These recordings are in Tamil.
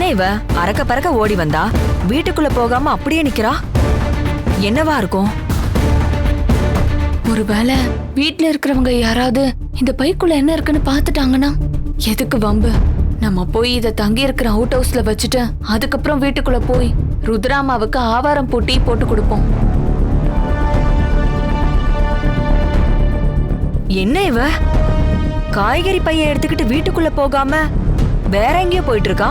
இவ? அறக்க பறக்க ஓடி வந்தா? வீட்டுக்குள்ள போகாம அப்படியே நிக்கிறா? என்னவா இருக்கும்? ஒருவேளை வீட்ல இருக்கிறவங்க யாராவது இந்த பைக்குள்ள என்ன இருக்குன்னு பாத்துட்டாங்கன்னா எதுக்கு வம்பு? நம்ம போய் இத தங்கி இருக்கிற அவுட் ஹவுஸ்ல வச்சுட்டு அதுக்கப்புறம் வீட்டுக்குள்ள போய் ருத்ராமாவுக்கு ஆவாரம் பூட்டி போட்டு கொடுப்போம். என்ன இவ? காய்கறி பைய எடுத்துக்கிட்டு வீட்டுக்குள்ள போகாம வேற எங்கேயோ போயிட்டு இருக்கா?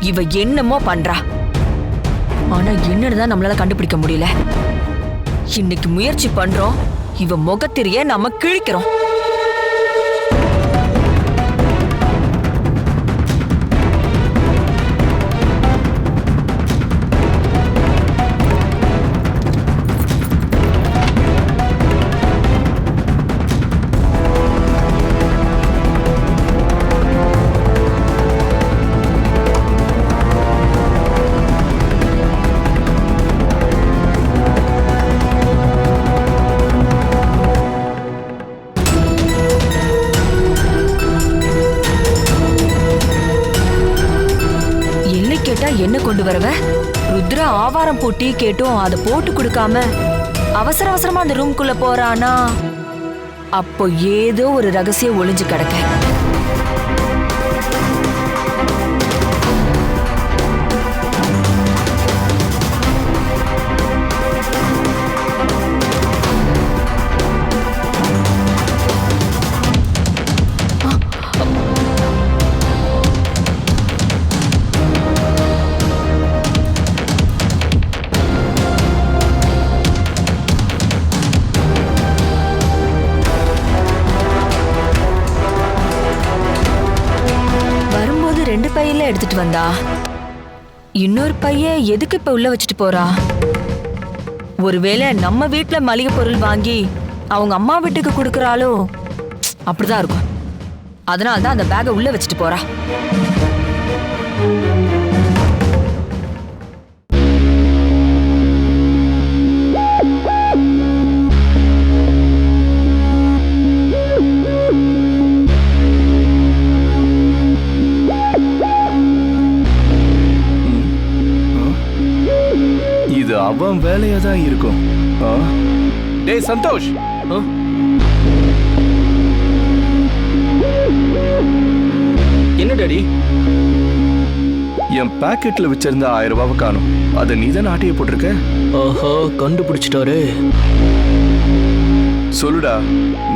இவ என்னமோ பண்றா. ஆனா என்னன்னு தான் நம்மளால கண்டுபிடிக்க முடியல. இன்னைக்கு முயற்சி பண்றோம். இவ முகத்திரிய நம்ம கிழிக்கிறோம். ஆவாரம் போட்டி கேட்டும் அதை போட்டு கொடுக்காம அவசர அவசரமா அந்த ரூம்குள்ள போறானா? அப்போ ஏதோ ஒரு ரகசியம் ஒளிஞ்சு கிடக்க. எடுத்துட்டு வந்தா? இன்னொரு பையன் எதுக்கு இப்ப உள்ள வச்சுட்டு போறா? ஒருவேளை நம்ம வீட்டுல மளிகை பொருள் வாங்கி அவங்க அம்மா வீட்டுக்கு கொடுக்கறாளோ? அப்படிதான் இருக்கும். அதனால தான் அந்த பேக்கை உள்ள வச்சுட்டு போறா. அவன் வேலையா தான் இருக்கும்? டேய் சந்தோஷ்? என்ன டாடி? என் பாக்கெட்ல வச்சிருந்த ஆயிரம் ரூபாவை காணும். அதை நீ தான் ஆட்டைய போட்டிருக்க? ஆஹா கண்டுபிடிச்சிட்டாரு. சொல்லுடா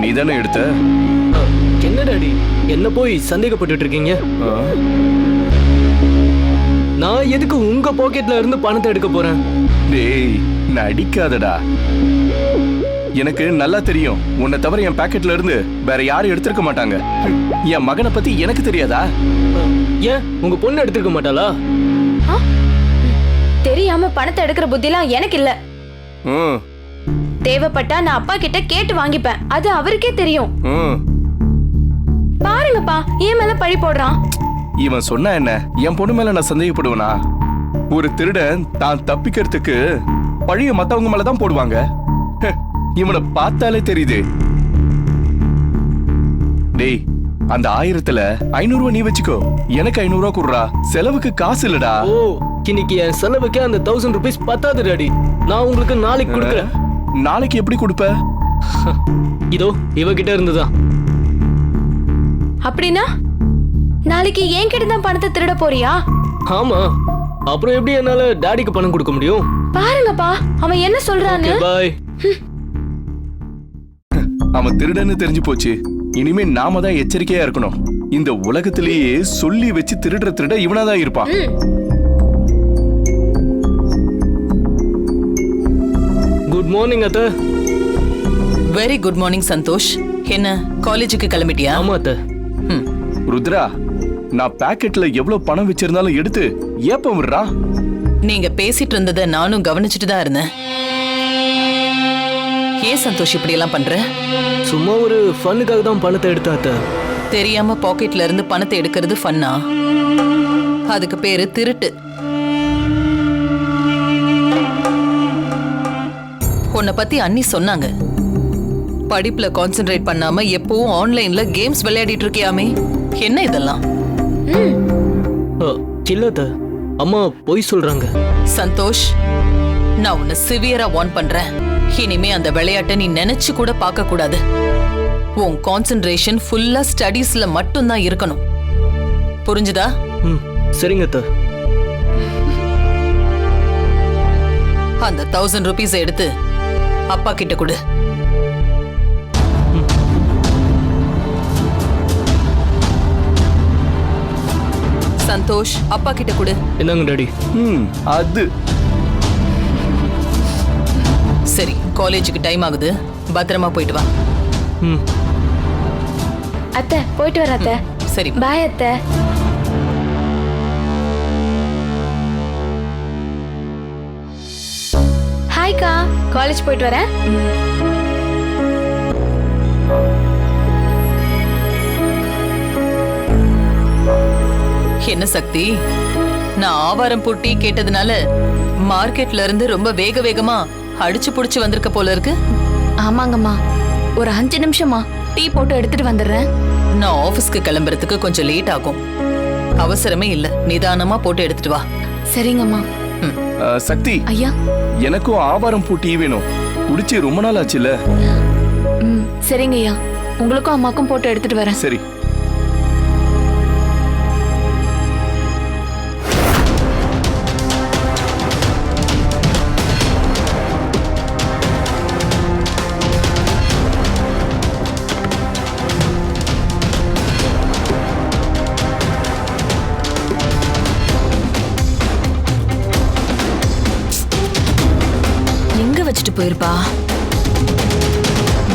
நீ தானே எடுத்த என்ன டாடி? என்ன போய் சந்தேகப்பட்டுட்டு இருக்கீங்க? நான் எதுக்கு உங்க பாக்கெட்ல இருந்து பணத்தை எடுக்க போறேன்? டேய் நடிக்காதடா. எனக்கு நல்லா தெரியும். உன்னை தவிர என் பாக்கெட்ல இருந்து வேற யாரும் எடுத்திருக்க மாட்டாங்க. என் மகனை பத்தி எனக்கு தெரியாதா? ஏன்? உங்க பொண்ணு எடுத்திருக்க மாட்டாளா? தெரியாம பணத்தை எடுக்கிற புத்திலாம் எனக்கு இல்ல. ம். தேவைப்பட்டா நான் அப்பா கிட்ட கேட்டு வாங்கிப்பேன். அது அவருக்கே தெரியும். ம். பாருங்கப்பா ஏன் மேல பழி போடுறான். இவன் சொன்னா என்ன? என் பொண்ணு மேல நான் சந்தேகப்படுவனா? ஒரு திருடன் தான் தப்பிக்கிறதுக்கு பழிய மத்தவங்க மேல தான் போடுவாங்க. இவனை பார்த்தாலே தெரியுது. டேய் அந்த ஆயிரத்துல ஐநூறு ரூபாய் நீ வச்சுக்கோ. எனக்கு ஐநூறு ரூபாய் குடுறா. செலவுக்கு காசு இல்லடா. ஓ இன்னைக்கு என் செலவுக்கு அந்த தௌசண்ட் ருபீஸ் பத்தாது டாடி. நான் உங்களுக்கு நாளைக்கு கொடுக்குறேன். நாளைக்கு எப்படி கொடுப்ப? இதோ இவகிட்ட இருந்துதான். அப்படின்னா நாளைக்கு என் கிட்ட தான் பணத்தை திருட போறியா? ஆமா. அப்புறம் எப்படி என்னால டாடிக்கு பணம் கொடுக்க முடியும்? பாருங்கப்பா அவன் என்ன சொல்றான்னு. பாய் அவன் திருடன்னு தெரிஞ்சு போச்சு. இனிமே நாம தான் எச்சரிக்கையா இருக்கணும். இந்த உலகத்திலேயே சொல்லி வச்சு திருடுற திருட இவனாதான் இருப்பான். குட் மார்னிங் அத்தை. வெரி குட் மார்னிங் சந்தோஷ் என்ன காலேஜுக்கு கிளம்பிட்டியா? ஆமா அத்தை. ம். ருத்ரா நான் பாக்கெட்ல எவ்வளவு பணம் வச்சிருந்தாலும் எடுத்து ஏப்பம் விடுறா? நீங்க பேசிட்டு இருந்ததை நானும் கவனிச்சுட்டு தான் இருந்தேன். ஏன் சந்தோஷ் இப்படி எல்லாம் பண்ற? சும்மா ஒரு ஃபன்னுக்காக தான் பணத்தை எடுத்தேன் அத்தை. தெரியாம பாக்கெட்ல இருந்து பணத்தை எடுக்கிறது ஃபன்னா. அதுக்கு பேரு திருட்டு. உன்னை பத்தி அண்ணி சொன்னாங்க. படிப்புல கான்சென்ட்ரேட் பண்ணாம எப்பவும் ஆன்லைன்ல கேம்ஸ் விளையாடிட்டு இருக்கியாமே? என்ன இதெல்லாம்? சில்லத்த அம்மா பொய் சொல்றாங்க. சந்தோஷ் நான் உன்னை சிவியரா வார்ன் பண்றேன். இனிமே அந்த விளையாட்டை நீ நினைச்சு கூட பார்க்க கூடாது. உன் கான்சென்ட்ரேஷன் ஃபுல்லா ஸ்டடீஸ்ல மட்டும்தான் இருக்கணும். புரிஞ்சுதா? ம் சரிங்க அத்தை. அந்த தௌசண்ட் ருபீஸ் எடுத்து அப்பா கிட்ட கொடு. சந்தோஷ் அப்பா கிட்ட கொடு. என்னங்க டாடி? ம் அது. சரி காலேஜுக்கு டைம் ஆகுது. பத்திரமா போயிட்டு வா. ம். அத்தை போயிட்டு வர அத்தை. சரி. பாய் அத்தை. ஹாய்க்கா காலேஜ் போயிட்டு வரேன். என்ன சக்தி? நான் ஆவாரம் பூட்டி கேட்டதுனால மார்க்கெட்ல இருந்து ரொம்ப வேக வேகமா அடிச்சு புடிச்சு வந்திருக்க போல இருக்கு. ஆமாங்கம்மா. ஒரு அஞ்சு நிமிஷமா டீ போட்டு எடுத்துட்டு வந்துடுறேன். நான் ஆபீஸ்க்கு கிளம்புறதுக்கு கொஞ்சம் லேட் ஆகும். அவசரமே இல்ல. நிதானமா போட்டு எடுத்துட்டு வா. சரிங்கம்மா. ஆ, சக்தி. ஐயா. எனக்கும் ஆவாரம் பூ டீ வேணும். குடிச்சு ரொம்ப நாள் ஆச்சுல்ல ம் சரிங்க ஐயா. உங்களுக்கும் அம்மாக்கும் போட்டு எடுத்துட்டு வரேன். சரி. போயிருப்பா.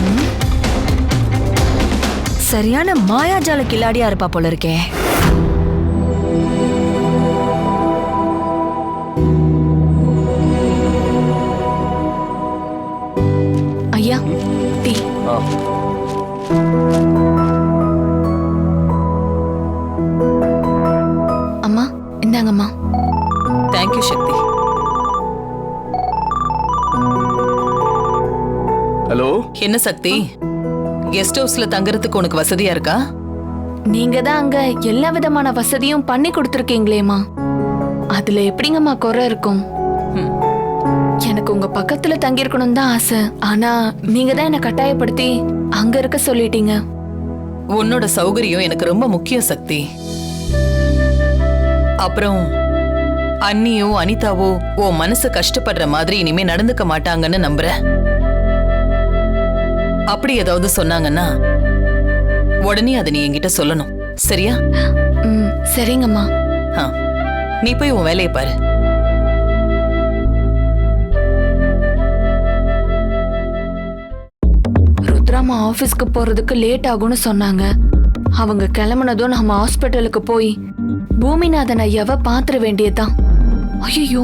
ம்? சரியான மாயாஜால கில்லாடியா இருப்பா போல இருக்கே. ஐயா டீ. அம்மா இந்தாங்கம்மா. தேங்க்யூ சக்தி என்ன சக்தி? கெஸ்ட் ஹவுஸ்ல தங்குறதுக்கு உனக்கு வசதியா இருக்கா? நீங்க தான் அங்க எல்லா விதமான வசதியும் பண்ணி கொடுத்துருக்கீங்களேம்மா. அதுல எப்படிங்கம்மா குறை இருக்கும். எனக்கு உங்க பக்கத்துல தங்கியிருக்கணும் தான் ஆசை. ஆனா நீங்க தான் என்ன கட்டாயப்படுத்தி அங்க இருக்க சொல்லிட்டீங்க. உன்னோட சௌகரியம் எனக்கு ரொம்ப முக்கியம் சக்தி. அப்புறம் அண்ணியோ அனிதாவோ உன் மனசு கஷ்டப்படுற மாதிரி இனிமே நடந்துக்க மாட்டாங்கன்னு நம்புறேன். அப்படி ஏதாவது சொன்னாங்கன்னா உடனே அதை நீ என்கிட்ட சொல்லணும். சரியா? ம் சரிங்கம்மா. நீ போய் உன் வேலையை பாரு. ருத்ராமா ஆபீஸ்க்கு போறதுக்கு லேட் ஆகும்னு சொன்னாங்க. அவங்க கிளம்புனதும் நம்ம ஹாஸ்பிட்டலுக்கு போய் பூமிநாதன் ஐயாவை பாத்திர வேண்டியதுதான். ஐயோ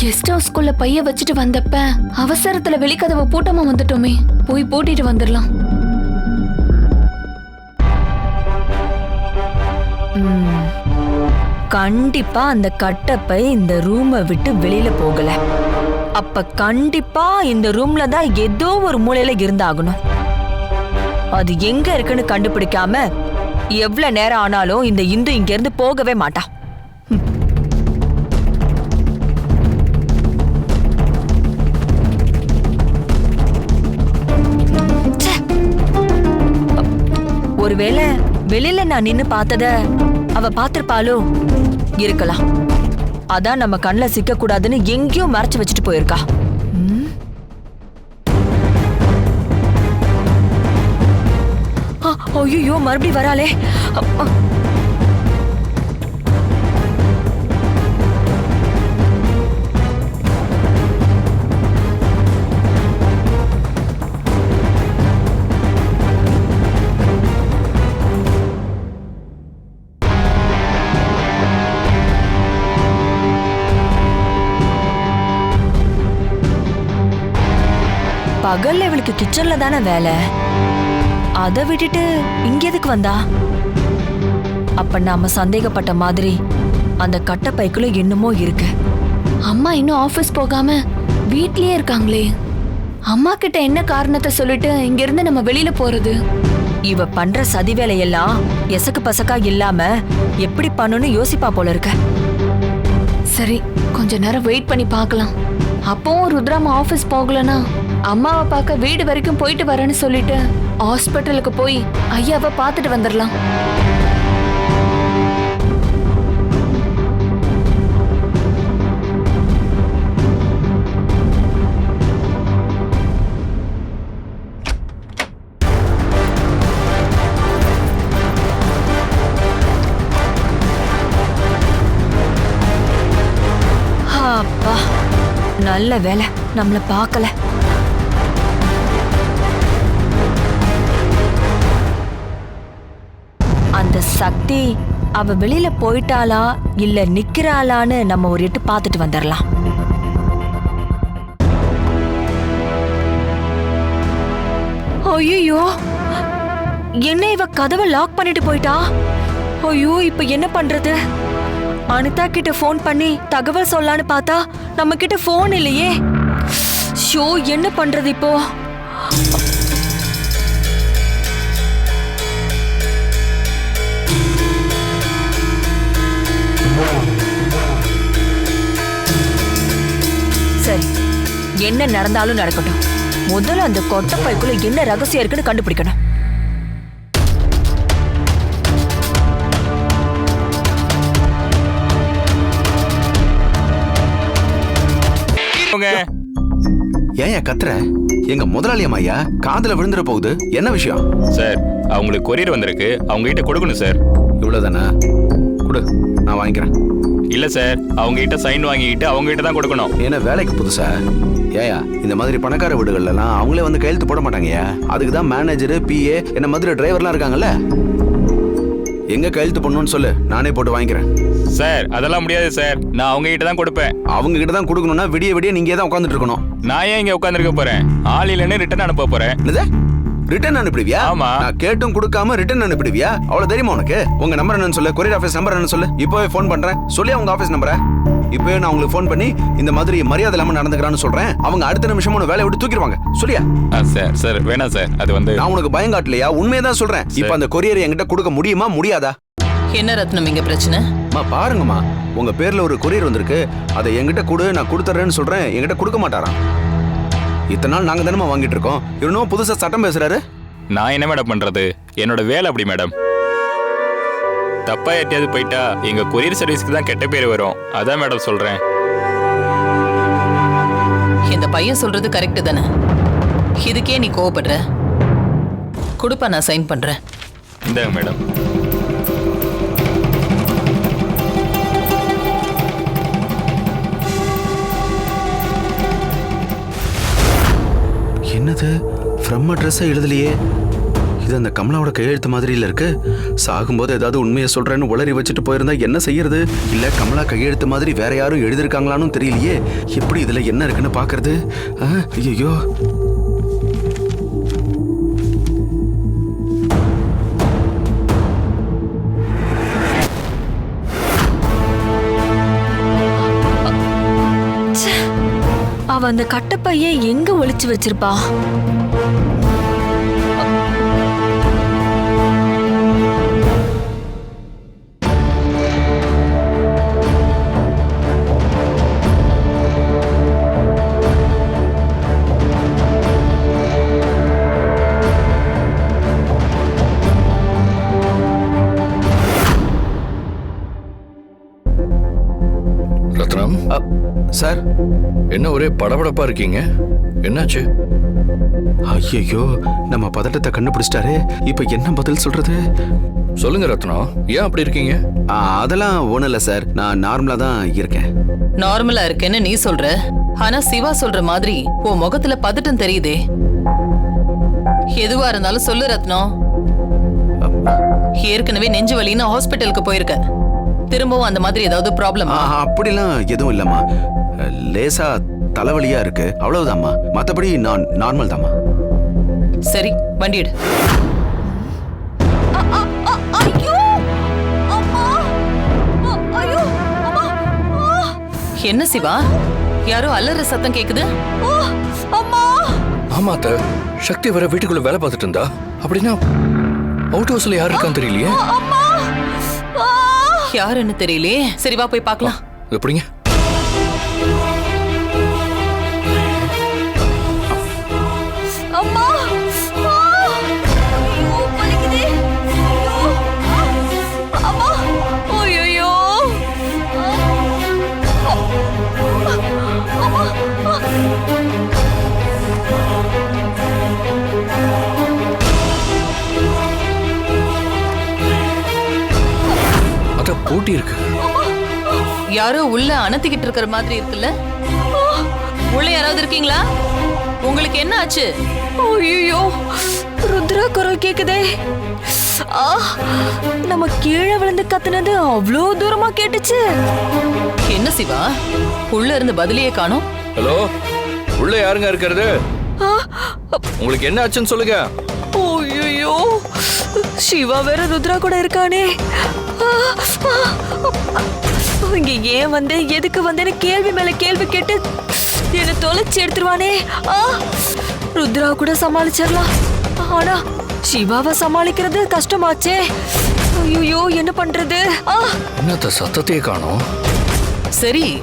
கெஸ்ட் ஹவுஸ்க்குள்ள பைய வச்சுட்டு வந்தப்ப அவசரத்துல வெளிக்கதவை பூட்டாம வந்துட்டோமே. போய் பூட்டிட்டு வந்துடலாம். கண்டிப்பா அந்த கட்டப்பை இந்த ரூமை விட்டு வெளியில போகல. அப்ப கண்டிப்பா இந்த ரூம்ல தான் ஏதோ ஒரு மூலையில இருந்தாகணும். அது எங்க இருக்குன்னு கண்டுபிடிக்காம எவ்வளவு நேரம் ஆனாலும் இந்த இந்து இங்க இருந்து போகவே மாட்டா. ஒருவேளை வெளியில நான் நின்னு பார்த்தத அவ பாத்திருப்பாளோ இருக்கலாம். அதான் நம்ம கண்ணுல சிக்க கூடாதுன்னு எங்கேயோ மறைச்சு வச்சுட்டு போயிருக்கா. ஐயோ மறுபடியும் வராளே. பகல்ல இவளுக்கு கிச்சன்ல தானே வேலை? அதை விட்டுட்டு இங்க எதுக்கு வந்தா? அப்ப நாம சந்தேகப்பட்ட மாதிரி அந்த கட்டப்பைக்குள்ள என்னமோ இருக்கு. அம்மா இன்னும் ஆபீஸ் போகாம வீட்லயே இருக்காங்களே. அம்மா கிட்ட என்ன காரணத்தை சொல்லிட்டு இங்க இருந்து நம்ம வெளியில போறது? இவ பண்ற சதி வேலையெல்லாம் எசக்கு பசக்கா இல்லாம எப்படி பண்ணுன்னு யோசிப்பா போல இருக்க. சரி கொஞ்ச நேரம் வெயிட் பண்ணி பார்க்கலாம். அப்பவும் ருத்ராமா ஆபீஸ் போகலன்னா அம்மாவை பார்க்க வீடு வரைக்கும் போயிட்டு வரேன்னு சொல்லிட்டு ஹாஸ்பிட்டலுக்கு போய் ஐயாவை பார்த்துட்டு வந்துடலாம். அப்பா நல்ல வேலை. நம்மளை பார்க்கல. சக்தி அவ வெளியில போயிட்டாளா இல்ல நிக்கிறாளான்னு நம்ம ஒரு எட்டு பார்த்துட்டு வந்துடலாம் ஐயோ என்ன இவ கதவை லாக் பண்ணிட்டு போயிட்டா? ஐயோ இப்ப என்ன பண்றது? அனிதா கிட்ட ஃபோன் பண்ணி தகவல் சொல்லான்னு பார்த்தா நம்ம கிட்ட ஃபோன் இல்லையே. ஷோ என்ன பண்றது இப்போ? என்ன நடந்தாலும் நடக்கட்டும். முதல்ல அந்த கொட்டப்பைக்குள்ள என்ன ரகசியம் இருக்குன்னு கண்டுபிடிக்கணும். ஏன் கத்துற? எங்க முதலாளி அம்மாயா காதுல விழுந்துற போகுது. என்ன விஷயம்? சார் அவங்களுக்கு கொரியர் வந்திருக்கு. அவங்க கிட்ட கொடுக்கணும் சார். இவ்வளவுதானா? கொடு நான் வாங்கிக்கிறேன். இல்ல சார். அவங்க கிட்ட சைன் வாங்கிக்கிட்டு அவங்க கிட்ட தான் கொடுக்கணும். ஏன்னா வேலைக்கு புதுசா? ஏயா இந்த மாதிரி பணக்கார வீடுகள்ல எல்லாம் அவங்களே வந்து கையெழுத்து போட மாட்டாங்கயா அதுக்கு தான் மேனேஜர் பிஏ என்ன மாதிரி டிரைவர்லாம் இருக்காங்கல்ல? எங்க கையெழுத்து பண்ணணும்னு சொல்லு நானே போட்டு வாங்கிக்கிறேன். சார் அதெல்லாம் முடியாது சார் நான் அவங்க கிட்ட தான் கொடுப்பேன். அவங்க கிட்ட தான் கொடுக்கணும்னா விடிய விடிய நீங்க தான் உட்காந்துட்டு இருக்கணும். நான் ஏன் இங்க உட்காந்துருக்க போறேன்? ஆள் இல்லைன்னு ரிட்டர்ன் அனுப்ப போறேன். ரிட்டர்ன் அனுப்பிடுவியா? ஆமா. நான் கேட்டும் கொடுக்காம ரிட்டர்ன் அனுப்பிடுவியா? அவ்வளவு தெரியுமா உனக்கு? உங்க நம்பர் என்னன்னு சொல்லு கொரியர் ஆஃபீஸ் நம்பர் என்னன்னு சொல்லு. இப்போவே ஃபோன் பண்றேன். சொல்லி அவங்க ஆஃபீஸ் நம்பரை இப்போவே நான் உங்களுக்கு ஃபோன் பண்ணி இந்த மாதிரி மரியாதை இல்லாம நடந்துக்கிறான்னு சொல்றேன். அவங்க அடுத்த நிமிஷம் உன வேலையை விட்டு தூக்கிடுவாங்க. சொல்லியா? ஆ, சார் சார் வேணாம் சார். அது வந்து நான் உனக்கு பயம் காட்டலையா? உண்மையை தான் சொல்றேன். இப்போ அந்த கொரியர் என்கிட்ட கொடுக்க முடியுமா? முடியாதா? என்ன ரத்னம் இங்க பிரச்சனை? அம்மா பாருங்கம்மா. உங்க பேர்ல ஒரு கொரியர் வந்திருக்கு. அதை என்கிட்ட கொடு நான் கொடுத்துறேன்னு சொல்றேன். என்கிட்ட கொடுக்க மாட்டாராம். இத்தனை நாள் நாங்க தானே வாங்கிட்டு இருக்கோம். இன்னும் புதுசா சட்டம் பேசுறாரு. நான் என்ன மேடம் பண்றது? என்னோட வேலை அப்படி மேடம் தப்பா யார்ட்டையாவது போயிட்டா எங்க கொரியர் சர்வீஸ்க்கு தான் கெட்ட பேர் வரும். அதான் மேடம் சொல்றேன். இந்த பையன் சொல்றது கரெக்ட் தானே? இதுக்கே நீ கோவப்படுற? கொடுப்பா நான் சைன் பண்றேன். இந்தாங்க மேடம் என்னது? ஃப்ரம் அட்ரஸை எழுதலையே. இது அந்த கமலாவோட கையெழுத்து மாதிரில இருக்கு. சாகும்போது ஏதாவது உண்மையை சொல்றேன்னு உளறி வச்சுட்டு போயிருந்தா என்ன செய்யறது? இல்ல கமலா கையெழுத்து மாதிரி வேற யாரும் எழுதிருக்காங்களான்னு தெரியலையே. எப்படி இதுல என்ன இருக்குன்னு பாக்குறது? ஐயோ அவ அந்த கட்டப்பைய எங்க ஒளிச்சு வச்சிருப்பா ஒரே படபடப்பா இருக்கீங்க. என்னாச்சு? ஐயோ நம்ம பதட்டத்தை கண்டுபிடிச்சிட்டாரு. இப்ப என்ன பதில் சொல்றது? சொல்லுங்க ரத்னம் ஏன் அப்படி இருக்கீங்க? அதெல்லாம் ஒண்ணும் இல்ல சார். நான் நார்மலா தான் இருக்கேன். நார்மலா இருக்கேன்னு நீ சொல்ற? ஆனா சிவா சொல்ற மாதிரி உன் முகத்துல பதட்டம் தெரியுதே. எதுவா இருந்தாலும் சொல்லு ரத்னம். ஏற்கனவே நெஞ்சு வலின்னு ஹாஸ்பிட்டலுக்கு போயிருக்க. திரும்பவும் அந்த மாதிரி ஏதாவது ப்ராப்ளம் ஆ, அப்படிலாம் எதுவும் இல்லம்மா. லேசா தலைவலியா இருக்கு. அவ்வளவுதாம்மா மத்தபடி நான் நார்மல் தாம்மா சரி வண்டி எடு. என்ன சிவா? யாரோ அல்லற சத்தம் கேக்குது? ஆமா அத்த. சக்தி வர வீட்டுக்குள்ள வேலை பார்த்துட்டு இருந்தா. அப்படின்னா அவுட் ஹவுஸ்ல யார் இருக்கான்னு தெரியலையே. யாருன்னு தெரியலையே. சரி வா போய் பார்க்கலாம். எப்படிங்க? போட்டி இருக்கு யாரோ உள்ள அணத்திக்கிட்டு இருக்கிற மாதிரி இருக்குல்ல? உள்ள யாராவது இருக்கீங்களா? உங்களுக்கு என்ன ஆச்சு? ஐயோ ருத்ரா குரல் கேக்குதே நம்ம கீழே விழுந்து கத்துனது அவ்வளோ தூரமா கேட்டுச்சு. என்ன சிவா? உள்ள இருந்து பதிலையே காணோம். ஹலோ உள்ள யாருங்க இருக்கிறது? உங்களுக்கு என்ன ஆச்சுன்னு சொல்லுங்க. ஐயோ சிவா வேற ருத்ரா கூட இருக்கானே. இங்க ஏன் வந்தேன் எதுக்கு வந்தேன்னு கேள்வி மேல கேள்வி கேட்டு என்னை தொலைச்சு எடுத்துருவானே? ஆ, ருத்ரா கூட சமாளிச்சிடலாம். ஆனா சிவாவை சமாளிக்கிறது கஷ்டமாச்சே. ஐயோ என்ன பண்றது? ஆ? என்னத்த சத்தத்தையே காணோம்? சரி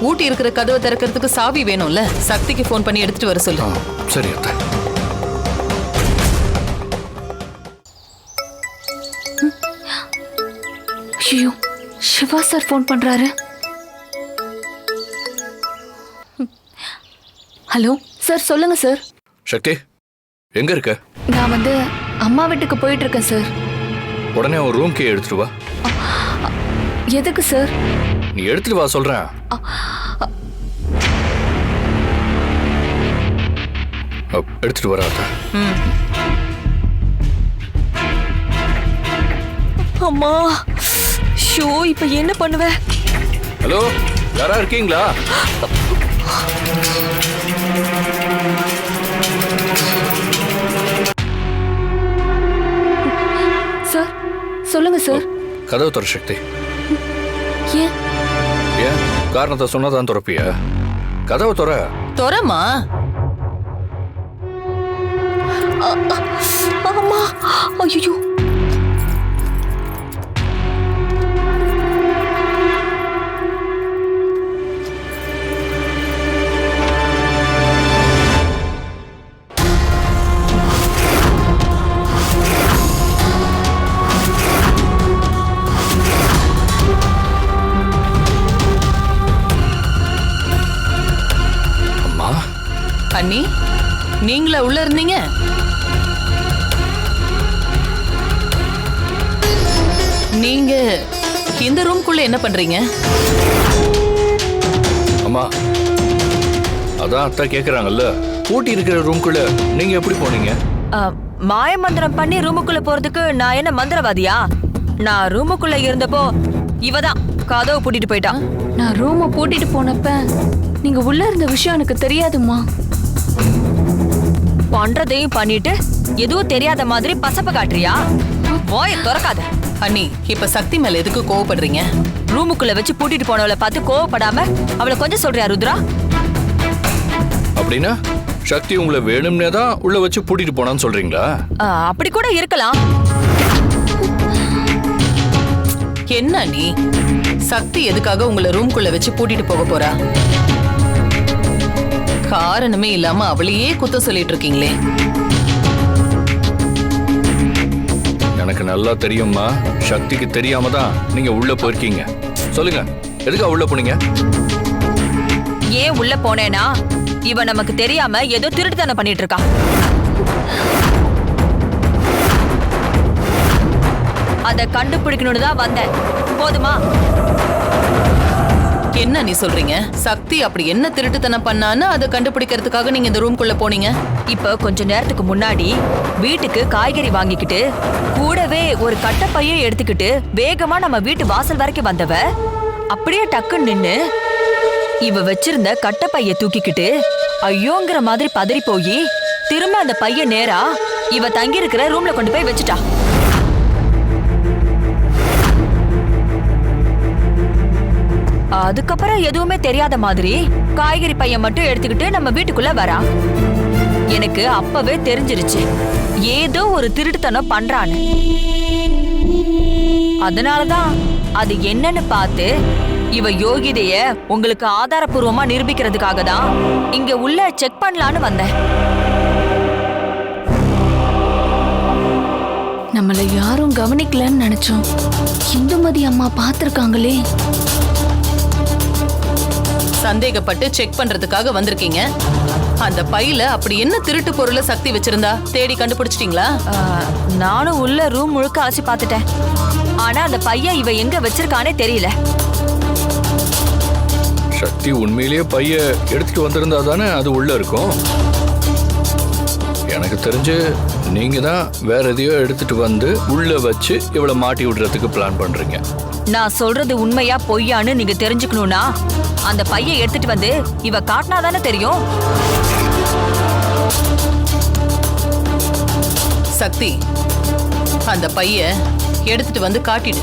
ஊட்டி இருக்கிற கதவை திறக்கிறதுக்கு சாவி வேணும்ல. சக்திக்கு ஃபோன் பண்ணி எடுத்துட்டு வர சொல்லு. சரி அத்த. ஐயோ சிவா சார் ஃபோன் பண்றாரு. ஹலோ சார் சொல்லுங்க சார். சக்தி எங்க இருக்க? நான் வந்து அம்மா வீட்டுக்கு போயிட்டு இருக்கேன் சார். உடனே உன் ரூம் கே எடுத்துட்டு வா. எதுக்கு சார்? நீ எடுத்துட்டு வா சொல்றேன். எடுத்துட்டு வரா அம்மா. ஷோ இப்ப என்ன பண்ணுவ? ஹலோ யாரா இருக்கீங்களா? சார் சொல்லுங்க சார். கதவு துற சக்தி. ஏன்? ஏன்? காரணத்தை சொன்னாதான் துறப்பியா. கதவை துற. தொரமா அம்மா ஐயோ அண்ணி நீங்களா உள்ள இருந்தீங்க? நீங்க இந்த ரூம்குள்ள என்ன பண்றீங்க? அம்மா அதான் அத்தா கேக்குறாங்கல்ல பூட்டி இருக்கிற ரூம்குள்ள நீங்க எப்படி போனீங்க? மாய மந்திரம் பண்ணி ரூமுக்குள்ள போறதுக்கு நான் என்ன மந்திரவாதியா? நான் ரூமுக்குள்ள இருந்தப்போ இவதான் கதவு பூட்டிட்டு போயிட்டான் நான் ரூமை பூட்டிட்டு போனப்ப நீங்க உள்ள இருந்த விஷயம் எனக்கு தெரியாதும்மா. பண்றதையும் பண்ணிட்டு எதுவும் தெரியாத மாதிரி பசப்ப காட்டுறியா? வாய திறக்காத. அண்ணி இப்ப சக்தி மேல எதுக்கு கோவப்படுறீங்க? ரூமுக்குள்ள வச்சு பூட்டிட்டு போனவளை பார்த்து கோவப்படாம அவளை கொஞ்சம் சொல்றியா ருத்ரா? அப்படின்னா சக்தி உங்களை வேணும்னே தான் உள்ள வச்சு பூட்டிட்டு போனான்னு சொல்றீங்களா? அப்படி கூட இருக்கலாம். என்ன நீ சக்தி எதுக்காக உங்களை ரூம்குள்ள வச்சு பூட்டிட்டு போக போறா? காரணமே இல்லாம அவளையே குத்த சொல்லிட்டு இருக்கீங்களே. எனக்கு நல்லா தெரியும்மா. சக்திக்கு தெரியாம தான் நீங்க உள்ள போயிருக்கீங்க. சொல்லுங்க எதுக்கா உள்ள போனீங்க? ஏன் உள்ள போனேனா? இவ நமக்கு தெரியாம ஏதோ திருட்டுத்தனம் பண்ணிட்டு இருக்கா. அத கண்டுபிடிக்கணும்னு தான் வந்தேன். போதுமா? என்ன நீ சொல்றீங்க? சக்தி அப்படி என்ன திருட்டுத்தனம் பண்ணான்னு அதை கண்டுபிடிக்கிறதுக்காக நீங்க இந்த ரூம்குள்ள போனீங்க? இப்ப கொஞ்ச நேரத்துக்கு முன்னாடி வீட்டுக்கு காய்கறி வாங்கிக்கிட்டு கூடவே ஒரு கட்டப்பையை எடுத்துக்கிட்டு வேகமா நம்ம வீட்டு வாசல் வரைக்கும் வந்தவ அப்படியே டக்குன்னு நின்னு இவ வச்சிருந்த கட்டப்பைய தூக்கிக்கிட்டு ஐயோங்கிற மாதிரி பதறி போய் திரும்ப அந்த பைய நேரா இவ தங்கி இருக்கிற ரூம்ல கொண்டு போய் வச்சுட்டா. அதுக்கப்புறம் எதுவுமே தெரியாத மாதிரி காய்கறி பையன் மட்டும் எடுத்துக்கிட்டு நம்ம வீட்டுக்குள்ள வரா. எனக்கு அப்பவே தெரிஞ்சிருச்சு. ஏதோ ஒரு திருட்டுத்தனம் பண்றான்னு. அதனாலதான் அது என்னன்னு பார்த்து இவ யோகிதைய உங்களுக்கு ஆதாரபூர்வமா நிரூபிக்கிறதுக்காக தான் இங்க உள்ள செக் பண்ணலான்னு வந்தேன். நம்மள யாரும் கவனிக்கலன்னு நினைச்சோம். இந்துமதி அம்மா பார்த்துருக்காங்களே. சந்தேகப்பட்டு செக் பண்றதுக்காக வந்திருக்கீங்க. அந்த பையில அப்படி என்ன திருட்டு பொருளை சக்தி வச்சிருந்தா? தேடி கண்டுபிடிச்சிட்டீங்களா? நானும் உள்ள ரூம் முழுக்க அலசி பார்த்துட்டேன். ஆனா அந்த பையன் இவ எங்க வச்சிருக்கானே தெரியல. சக்தி உண்மையிலேயே பைய எடுத்துட்டு வந்திருந்தா தானே அது உள்ள இருக்கும்? எனக்கு தெரிஞ்சு நீங்க தான் வேற எதையோ எடுத்துட்டு வந்து உள்ள வச்சு இவளை மாட்டி விடுறதுக்கு பிளான் பண்றீங்க. நான் சொல்றது உண்மையா பொய்யான்னு நீங்க தெரிஞ்சுக்கணும்னா அந்த பைய எடுத்துட்டு வந்து இவ காட்டினாதானே தெரியும்? சக்தி அந்த பைய எடுத்துட்டு வந்து காட்டிடு.